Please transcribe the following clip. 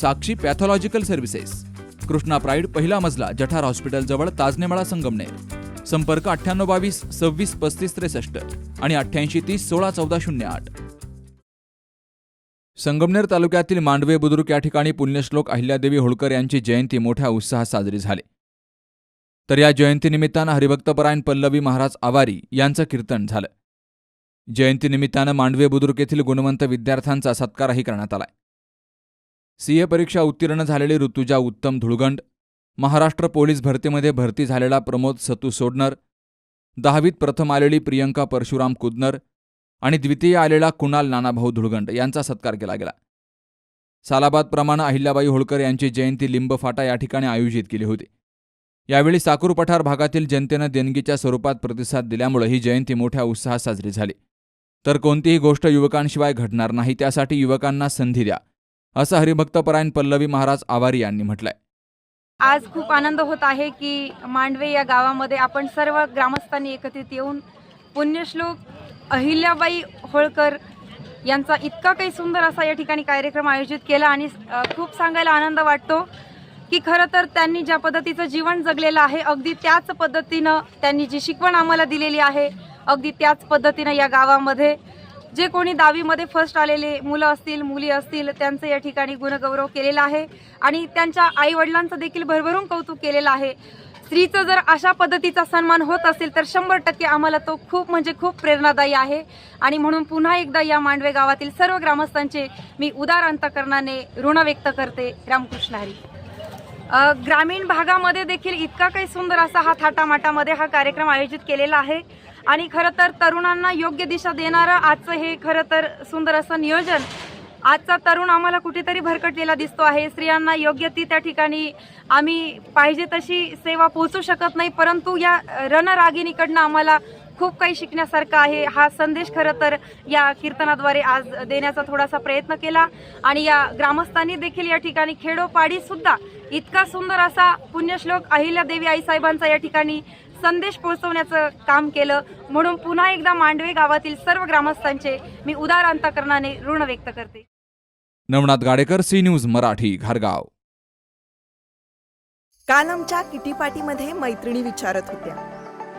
Sakshi pathological services. Krishna pride पहिला मजला जठार हॉस्पिटलजवळ ताजनेमाळा संगमनेर. संपर्क अठ्ठ्याण्णव बावीस सव्वीस पस्तीस त्रेसष्ट आणि अठ्ठ्याऐंशी तीस सोळा चौदा शून्य आठ. संगमनेर तालुक्यातील मांडवे बुद्रुक या ठिकाणी पुण्यश्लोक अहिल्यादेवी होळकर यांची जयंती मोठ्या उत्साहात साजरी झाली. तर या जयंतीनिमित्तानं हरिभक्तपरायण पल्लवी महाराज आवारी यांचं कीर्तन झालं. जयंतीनिमित्तानं मांडवे बुद्रुक येथील गुणवंत विद्यार्थ्यांचा सत्कारही करण्यात आलाय. सीए परीक्षा उत्तीर्ण झालेली ऋतुजा उत्तम धुळगंड महाराष्ट्र पोलीस भरतीमध्ये भरती झालेला प्रमोद सतू सोडनर दहावीत प्रथम आलेली प्रियंका परशुराम कुदनर आणि द्वितीय आलेला कुणाल नानाभाऊ धुळगंड यांचा सत्कार केला गेला. सालाबादप्रमाणे अहिल्याबाई होळकर यांची जयंती लिंब फाटा या ठिकाणी आयोजित केली होती. यावेळी साकूर पठार भागातील जनतेनं देणगीच्या स्वरूपात प्रतिसाद दिल्यामुळे ही जयंती मोठ्या उत्साहात साजरी झाली. तर कोणतीही गोष्ट युवकांशिवाय घडणार नाही त्यासाठी युवकांना संधी द्या. असं हरिभक्तपरायण पल्लवी महाराज आवारी यांनी म्हटलंय. आज खूप आनंद होत आहे की मांडवे या गावामध्ये आपण सर्व ग्रामस्थांनी एकत्रित येऊन पुण्यश्लोक अहिल्याबाई होळकर यांचा इतका काही सुंदर असा या ठिकाणी कार्यक्रम आयोजित केला आणि खूप सांगायला आनंद वाटतो की खरं तर त्यांनी ज्या पद्धतीचं जीवन जगलेलं आहे अगदी त्याच पद्धतीनं त्यांनी जी शिकवण आम्हाला दिलेली आहे अगदी त्याच पद्धतीनं या गावामध्ये जे कोणी दहावीमध्ये फर्स्ट आलेले मुलं असतील मुली असतील त्यांचं या ठिकाणी गुणगौरव केलेला आहे. आणि त्यांच्या आईवडिलांचं देखील भरभरून कौतुक केलेलं आहे. स्त्रीचं जर अशा पद्धतीचा सन्मान होत असेल तर शंभर टक्के आम्हाला तो खूप म्हणजे खूप प्रेरणादायी आहे. आणि म्हणून पुन्हा एकदा या मांडवे गावातील सर्व ग्रामस्थांचे मी उदार अंतकरणाने ऋण व्यक्त करते. रामकृष्ण हरी. ग्रामीण भागामध्ये देखील इतका काही सुंदर असा हा थाटामाटामध्ये हा कार्यक्रम आयोजित केलेला आहे. आणि खरं तर तरुणांना योग्य दिशा देणारं आजचं हे खरं तर सुंदर असं नियोजन आजचा तरुण आम्हाला कुठेतरी भरकटलेला दिसतो आहे. स्त्रियांना योग्य ती त्या ठिकाणी आम्ही पाहिजे तशी सेवा पोहोचू शकत नाही परंतु या रणरागिणीकडनं आम्हाला खूप काही शिकण्यासारखं आहे. हा संदेश खरं तर या कीर्तनाद्वारे आज देण्याचा थोडासा प्रयत्न केला. आणि या ग्रामस्थांनी देखील या ठिकाणी खेडोपाडी सुद्धा इतका सुंदर असा पुण्यश्लोक अहिल्यादेवी आईसाहेबांचा या ठिकाणी संदेश पोहोचवण्याचं काम केलं. म्हणून पुन्हा एकदा मांडवे गावातील सर्व ग्रामस्थांचे मी उदार अंतकरणाने ऋण व्यक्त करते. नवनाथ गाडेकर सी न्यूज मराठी घारगाव. काल आमच्या किटी पार्टीमध्ये मैत्रिणी विचारत होत्या.